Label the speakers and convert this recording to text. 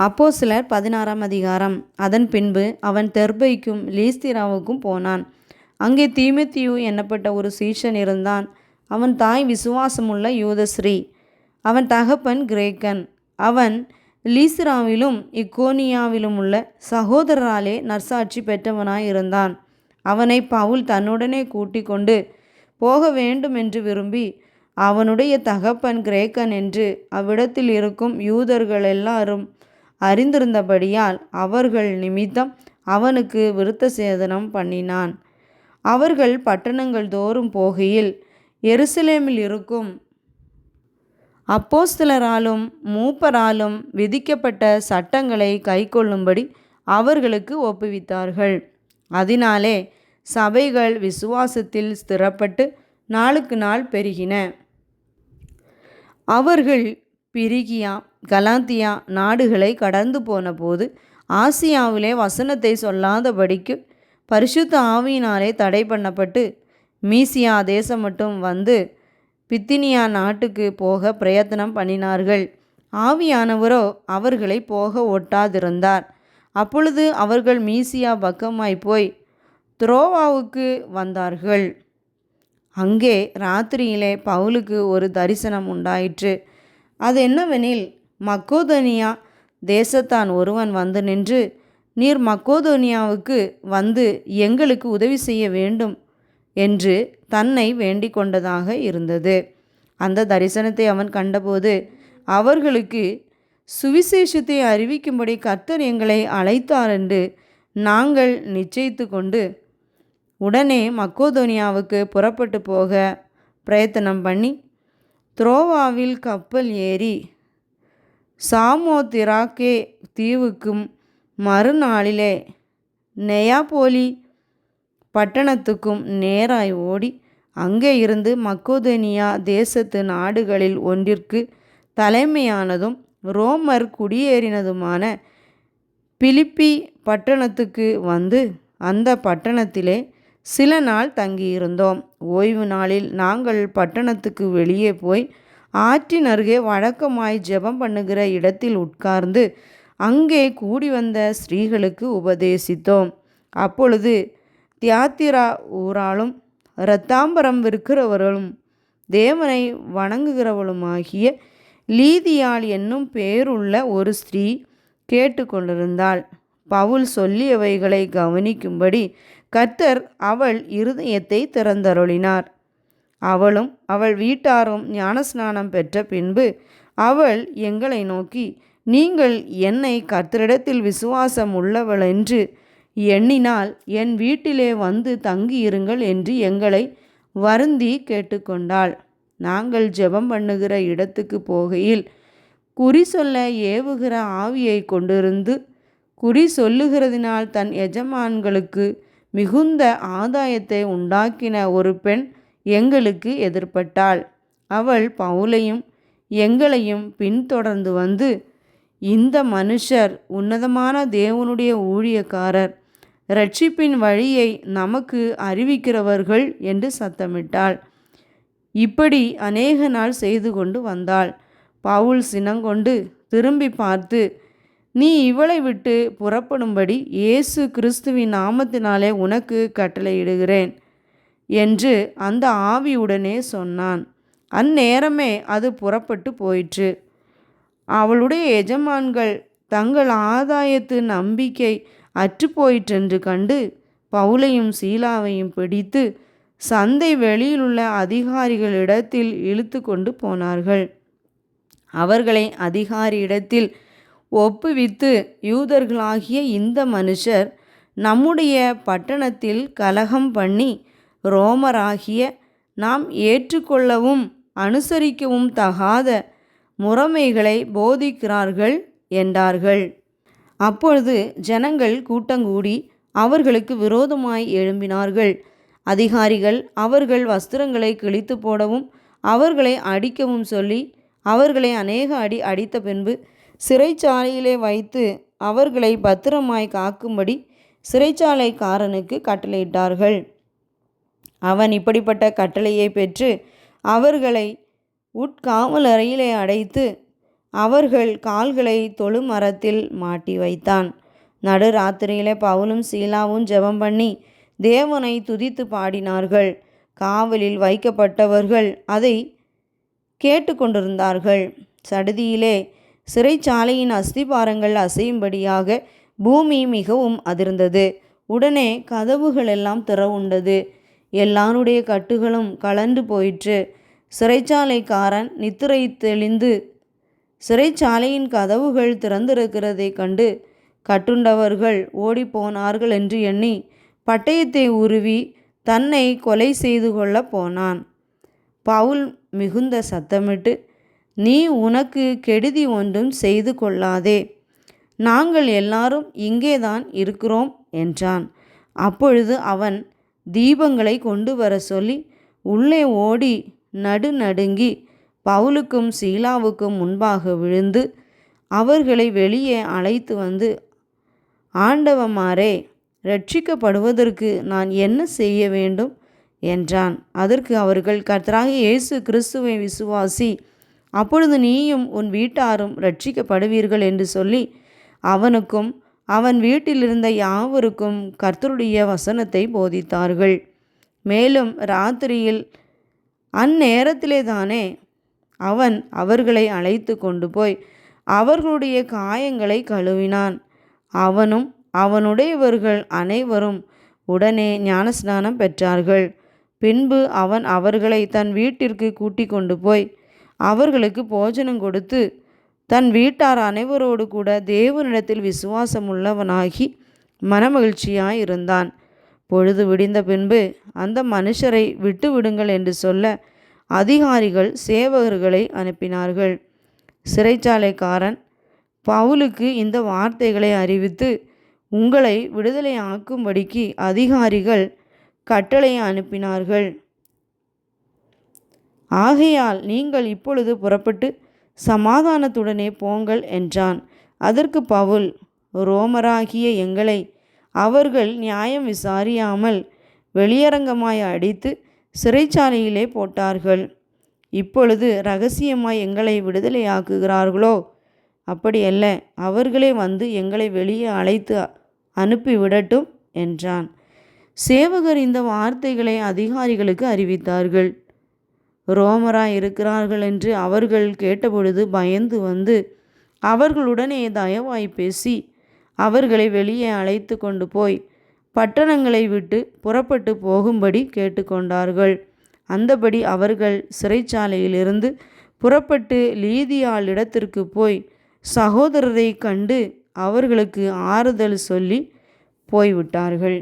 Speaker 1: அப்போ சிலர் பதினாறாம் அதிகாரம். அதன் பின்பு அவன் தெர்பைக்கும் லீஸ்திராவுக்கும் போனான். அங்கே தீமத்தியு எனப்பட்ட ஒரு சீஷன் இருந்தான். அவன் தாய் விசுவாசமுள்ள யூதஸ்ரீ அவன் தகப்பன் கிரேக்கன். அவன் லீசிராவிலும் இக்கோனியாவிலும் உள்ள சகோதரராலே நற்சாட்சி பெற்றவனாய் இருந்தான். அவனை பவுல் தன்னுடனே கூட்டிக் கொண்டு போக வேண்டும் என்று விரும்பி அவனுடைய தகப்பன் கிரேக்கன் என்று அவ்விடத்தில் இருக்கும் யூதர்கள் எல்லாரும் அறிந்திருந்தபடியால் அவர்கள் நிமித்தம் அவனுக்கு விருத்த சேதனம் பண்ணினான். அவர்கள் பட்டணங்கள் தோறும் போகையில் எருசலேமில் இருக்கும் அப்போஸ்தலராலும் மூப்பராலும் விதிக்கப்பட்ட சட்டங்களை கைக்கொள்ளும்படி அவர்களுக்கு ஒப்புவித்தார்கள். அதனாலே சபைகள் விசுவாசத்தில் ஸ்திரப்பட்டு நாளுக்கு நாள் பெருகின. அவர்கள் பிரிகியா கலாத்தியா நாடுகளை கடந்து போனபோது ஆசியாவிலே வசனத்தை சொல்லாதபடிக்கு பரிசுத்த ஆவியினாலே தடை பண்ணப்பட்டு மீசியா தேசம் மட்டும் வந்து பித்தினியா நாட்டுக்கு போக பிரயத்தனம் பண்ணினார்கள். ஆவியானவரோ அவர்களை போக ஒட்டாதிருந்தார். அப்பொழுது அவர்கள் மீசியா பக்கமாய் போய் துரோவாவுக்கு வந்தார்கள். அங்கே ராத்திரியிலே பவுலுக்கு ஒரு தரிசனம் உண்டாயிற்று. அது என்னவெனில் மக்கோதனியா தேசத்தான் ஒருவன் வந்து நின்று நீர் மக்கோதோனியாவுக்கு வந்து எங்களுக்கு உதவி செய்ய வேண்டும் என்று தன்னை வேண்டிக் கொண்டதாக இருந்தது. அந்த தரிசனத்தை அவன் கண்டபோது அவர்களுக்கு சுவிசேஷத்தை அறிவிக்கும்படி கர்த்தர் எங்களை அழைத்தார் என்று நாங்கள் நிச்சயித்து கொண்டு உடனே மக்கோதோனியாவுக்கு புறப்பட்டு போக பிரயத்தனம் பண்ணி துரோவாவில் கப்பல் ஏறி சாமோத்திராக்கே தீவுக்கும் மறுநாளிலே நெயாபோலி பட்டணத்துக்கும் நேராய் ஓடி அங்கே இருந்து மக்கோதனியா தேசத்து நாடுகளில் ஒன்றிற்கு தலைமையானதும் ரோமர் குடியேறினதுமான பிலிப்பி பட்டணத்துக்கு வந்து அந்த பட்டணத்திலே சில நாள் தங்கியிருந்தோம். ஓய்வு நாளில் நாங்கள் பட்டணத்துக்கு வெளியே போய் ஆற்றின் அருகே வழக்கமாய் ஜெபம் பண்ணுகிற இடத்தில் உட்கார்ந்து அங்கே கூடி வந்த ஸ்திரீகளுக்கு உபதேசித்தோம். அப்பொழுது தியாத்திரா ஊராலும் இரத்தாம்பரம் விற்கிறவர்களும் தேவனை வணங்குகிறவளுமாகிய லீதியாள் என்னும் பேருள்ள ஒரு ஸ்திரீ கேட்டுக்கொண்டிருந்தாள் பவுல் சொல்லியவைகளை கவனிக்கும்படி கர்த்தர் அவள் இருதயத்தை திறந்தருளினார். அவளும் அவள் வீட்டாரும் ஞானஸ்நானம் பெற்ற பின்பு அவள் எங்களை நோக்கி நீங்கள் என்னை கர்த்தரிடத்தில் விசுவாசம் உள்ளவள் என்று எண்ணினால் என் வீட்டிலே வந்து தங்கியிருங்கள் என்று எங்களை வருந்தி கேட்டுக்கொண்டாள். நாங்கள் ஜெபம் பண்ணுகிற இடத்துக்கு போகையில் குறி சொல்ல ஏவுகிற ஆவியை கொண்டிருந்து குறி சொல்லுகிறதினால் தன் எஜமான்களுக்கு மிகுந்த ஆதாயத்தை உண்டாக்கின ஒரு பெண் எங்களுக்கு எதிர்பட்டாள். அவள் பவுலையும் எங்களையும் பின்தொடர்ந்து வந்து இந்த மனுஷர் உன்னதமான தேவனுடைய ஊழியக்காரர். ரட்சிப்பின் வழியை நமக்கு அறிவிக்கிறவர்கள் என்று சத்தமிட்டாள். இப்படி அநேக நாள் செய்து கொண்டு வந்தாள். பவுல் சினங்கொண்டு திரும்பி பார்த்து நீ இவளை விட்டு புறப்படும்படி இயேசு கிறிஸ்துவின் நாமத்தினாலே உனக்கு கட்டளையிடுகிறேன். என்று அந்த ஆவியுடனே சொன்னான். அந்நேரமே அது புறப்பட்டு போயிற்று. அவளுடைய எஜமான்கள் தங்கள் ஆதாயத்து நம்பிக்கை அற்றுப்போயிற்றென்று கண்டு பவுலையும் சீலாவையும் பிடித்து சந்தை வெளியிலுள்ள அதிகாரிகளிடத்தில் இழுத்து கொண்டு போனார்கள். அவர்களை அதிகாரியிடத்தில் ஒப்புவித்து யூதர்களாகிய இந்த மனுஷர் நம்முடைய பட்டணத்தில் கலகம் பண்ணி ரோமராகிய நாம் ஏற்றுக்கொள்ளவும் அனுசரிக்கவும் தகாத முறைமைகளை போதிக்கிறார்கள் என்றார்கள். அப்பொழுது ஜனங்கள் கூட்டங்கூடி அவர்களுக்கு விரோதமாய் எழும்பினார்கள். அதிகாரிகள் அவர்கள் வஸ்திரங்களை கிழித்து போடவும் அவர்களை அடிக்கவும் சொல்லி அவர்களை அநேக அடி அடித்த பின்பு சிறைச்சாலையிலே வைத்து அவர்களை பத்திரமாய் காக்கும்படி சிறைச்சாலைக்காரனுக்கு கட்டளையிட்டார்கள். அவன் இப்படிப்பட்ட கட்டளையை பெற்று அவர்களை உட்காவல் அறையிலே அடைத்து அவர்கள் கால்களை தொழு மரத்தில் மாட்டி வைத்தான். நடுராத்திரியிலே பவுலும் சீலாவும் ஜெபம் பண்ணி தேவனை துதித்து பாடினார்கள். காவலில் வைக்கப்பட்டவர்கள் அதை கேட்டுக்கொண்டிருந்தார்கள். சடுதியிலே சிறைச்சாலையின் அஸ்திபாரங்கள் அசையும்படியாக பூமி மிகவும் அதிர்ந்தது. உடனே கதவுகள் எல்லாம் திறவுண்டது. எல்லாருடைய கட்டுகளும் கலண்டு போயிற்று. சிறைச்சாலைக்காரன் நித்திரை தெளிந்து சிறைச்சாலையின் கதவுகள் திறந்திருக்கிறதைக் கண்டு கட்டுண்டவர்கள் ஓடிப்போனார்கள் என்று எண்ணி பட்டயத்தை உருவி தன்னை கொலை செய்து கொள்ள போனான். பவுல் மிகுந்த சத்தமிட்டு நீ உனக்கு கெடுதி ஒன்றும் செய்து கொள்ளாதே. நாங்கள் எல்லாரும் இங்கேதான் இருக்கிறோம் என்றான். அப்பொழுது அவன் தீபங்களை கொண்டு வர சொல்லி உள்ளே ஓடி நடு நடுங்கி பவுலுக்கும் சீலாவுக்கும் முன்பாக விழுந்து அவர்களை வெளியே அழைத்து வந்து ஆண்டவமாரே ரட்சிக்கப்படுவதற்கு நான் என்ன செய்ய வேண்டும்? என்றான். அதற்கு அவர்கள் கர்த்தராக இயேசு கிறிஸ்துவை விசுவாசி அப்பொழுது நீயும் உன் வீட்டாரும் ரட்சிக்கப்படுவீர்கள் என்று சொல்லி அவனுக்கும் அவன் வீட்டிலிருந்த யாவருக்கும் கர்த்தருடைய வசனத்தை போதித்தார்கள். மேலும் ராத்திரியில் அந்நேரத்திலே தானே அவன் அவர்களை அழைத்து கொண்டு போய் அவர்களுடைய காயங்களை கழுவினான். அவனும் அவனுடையவர்கள் அனைவரும் உடனே ஞானஸ்நானம் பெற்றார்கள். பின்பு அவன் அவர்களை தன் வீட்டிற்கு கூட்டிக் கொண்டு போய் அவர்களுக்கு போஜனம் கொடுத்து தன் வீட்டார் அனைவரோடு கூட தேவனிடத்தில் விசுவாசமுள்ளவனாகி மனமகிழ்ச்சியாய் இருந்தான் பொழுது விடிந்த பின்பு அந்த மனுஷரை விட்டு விடுங்கள் என்று சொல்ல அதிகாரிகள் சேவகர்களை அனுப்பினார்கள். சிறைச்சாலைக்காரன் பவுலுக்கு இந்த வார்த்தைகளை அறிவித்து உங்களை விடுதலை ஆக்கும்படிக்கு அதிகாரிகள் கட்டளை அனுப்பினார்கள். ஆகையால் நீங்கள் இப்பொழுது புறப்பட்டு சமாதானத்துடனே போங்கள் என்றான். அதற்கு பவுல் ரோமராகிய எங்களை அவர்கள் நியாயம் விசாரியாமல் வெளியரங்கமாய் அடித்து சிறைச்சாலையிலே போட்டார்கள். இப்பொழுது ரகசியமாய் எங்களை விடுதலையாக்குகிறார்களோ? அப்படியல்ல அவர்களே வந்து எங்களை வெளியே அழைத்து அனுப்பிவிடட்டும் என்றான். சேவகர் இந்த வார்த்தைகளை அதிகாரிகளுக்கு அறிவித்தார்கள். ரோமராய் இருக்கிறார்கள் என்று அவர்கள் கேட்டபொழுது பயந்து வந்து அவர்களுடனே தயவாய் பேசி அவர்களை வெளியே அழைத்து கொண்டு போய் பட்டணங்களை விட்டு புறப்பட்டு போகும்படி கேட்டுக்கொண்டார்கள். அந்தபடி அவர்கள் சிறைச்சாலையிலிருந்து புறப்பட்டு லீதியாளிடத்திற்கு போய் சகோதரரை கண்டு அவர்களுக்கு ஆறுதல் சொல்லி போய்விட்டார்கள்.